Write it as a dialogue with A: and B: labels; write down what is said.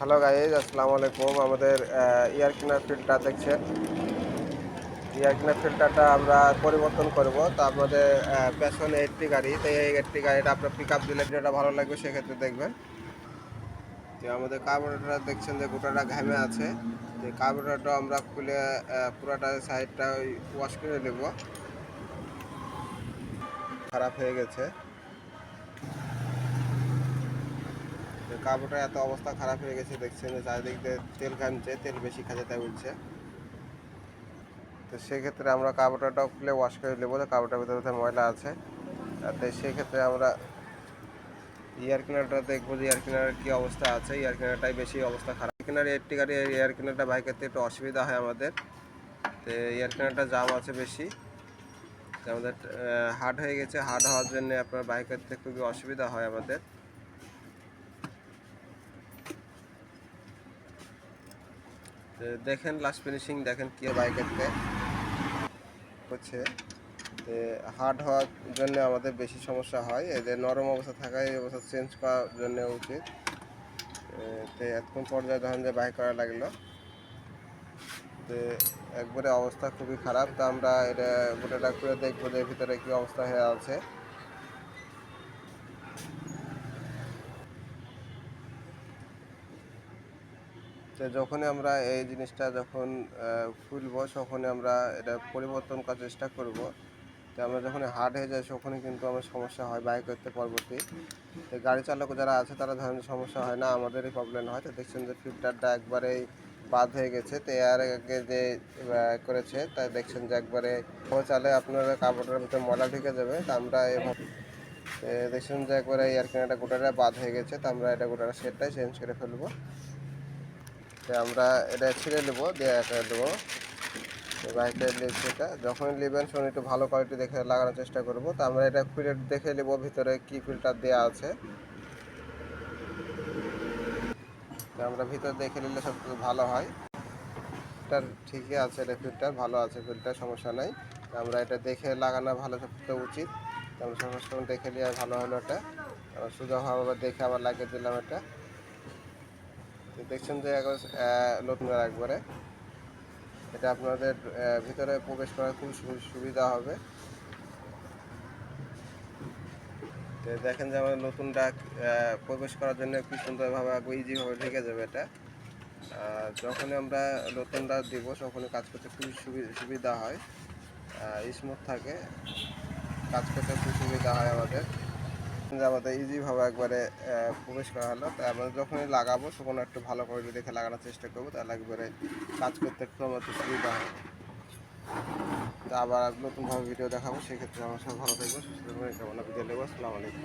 A: Hello guys আসসালামু আলাইকুম আমাদের এয়ার কিনার ফিল্টার দেখছেন এয়ার কিনার ফিল্টারটা আমরা পরিবর্তন করব। তো আপনাদের পেছনে একটি গাড়ি। তো এই একটি গাড়িটা আপনার পিক আপ দিলে যেটা ভালো লাগবে সেক্ষেত্রে দেখবেন। যে আমাদের কার্বোরেটর দেখছেন যে গোটাটা ঘামে আছে। যে কার্বোরেটরটা আমরা খুলে পুরাটা সাইডটা ওয়াশ করে নেব। খারাপ হয়ে গেছে। কাপড়টা এত অবস্থা খারাপ হয়ে গেছে, দেখছেন চারিদিক দিয়ে তেল ঘামছে তেল বেশি খাচ্ছে, তাই বলছে। তো সেক্ষেত্রে আমরা কাপড়টাও খুলে ওয়াশ করে নেব যে কাপড়টার ভিতরে ময়লা আছে। তাই সেক্ষেত্রে আমরা এয়ার কিনারটা দেখব যে এয়ার কিনারের কী অবস্থা আছে। এয়ার কিনারটাই বেশি অবস্থা খারাপ। কিনার এয়ারটি গাড়ি এয়ার কিনারটা বাইকের থেকে একটু অসুবিধা হয় আমাদের। তো এয়ার কিনারটা জাম আছে বেশি। আমাদের হার্ড হয়ে গেছে। হার্ড হওয়ার জন্য আপনার বাইকের থেকে খুবই অসুবিধা হয় আমাদের। দেখেন লাস্ট ফিনিশিং দেখেন কি বাইকেরতে হচ্ছে। হার্ড হওয়ার জন্য আমাদের বেশি সমস্যা হয়। এদের নরম অবস্থা থাকায় এই অবস্থা চেঞ্জ করার জন্য উচিত। তো এতক্ষণ পর্যায়ে ধরেন যে বাইক করা লাগল, তো একবারে অবস্থা খুবই খারাপ। তো আমরা এটা গোটাটা করে দেখব যে ভিতরে কী অবস্থা হয়ে আছে। তো যখনই আমরা এই জিনিসটা যখন খুলবো তখনই আমরা এটা পরিবর্তন করার চেষ্টা করব। তো আমরা যখন হার্ড হয়ে যায় তখনই কিন্তু আমার সমস্যা হয় বাইক করতে পরবর্তী। তো গাড়ি চালক যারা আছে, তারা ধরেন সমস্যা হয় না, আমাদেরই প্রবলেম হয়। তো দেখছেন যে ফিল্টারটা একবারেই বাদ হয়ে গেছে। তো এর আগে যে করেছে, তা দেখছেন যে একবারে চালে আপনার কাপড়ের ভিতরে ময়লা ঢুকে যাবে। তা আমরা দেখছেন যে একবারে এয়ার কিনারটা গোটাটা বাদ হয়ে গেছে। তো আমরা এটা গোটাটা সেটটাই চেঞ্জ করে ফেলব। আমরা এটা ছিঁড়ে নেব, দিয়ে একটা দেবো। বাইকের লিপটা যখন নেবেন শুনে একটু ভালো কোয়ালিটি দেখে লাগানোর চেষ্টা করব। তো আমরা এটা খুলে দেখে নেব ভিতরে কি ফিল্টার দেওয়া আছে। আমরা ভিতর দেখে নিলে সব ভালো হয়। ফিল্টার ঠিকই আছে এটা ফিল্টার ভালো আছে ফিল্টার সমস্যা নাই। আমরা এটা দেখে লাগানো ভালো সবথেকে উচিত। আমরা সঙ্গে দেখে নিয়ে ভালো হলো এটা। সুযোগ সোজাভাবে দেখে আবার লাগিয়ে দিলাম এটা। দেখছেন যে নতুন একবারে। এটা আপনাদের ভিতরে প্রবেশ করার খুব সুবিধা হবে। তো দেখেন যে আমাদের নতুন ডাক প্রবেশ করার জন্য কি সুন্দরভাবে ইজিভাবে ঢেকে যাবে এটা। যখনই আমরা নতুন ডাক দিব, তখনই কাজ করতে খুবই সুবি- সুবিধা হয়। স্মুথ থাকে। কাজ করতে খুব সুবিধা হয় আমাদের। আমাদের ইজিভাবে একবারে প্রবেশ করা হলো। তাই আমরা যখনই লাগাবো, তখন একটু ভালো করে দেখে লাগানোর চেষ্টা করব। তাহলে একবারে কাজ করতে একটু আমার সুবিধা হবে। তো আবার নতুনভাবে ভিডিও দেখাবো। সেক্ষেত্রে আমার সব ভালো থাকব সুস্থ থাকব এটা কামনা ভিডিও নেব। আসসালামু আলাইকুম।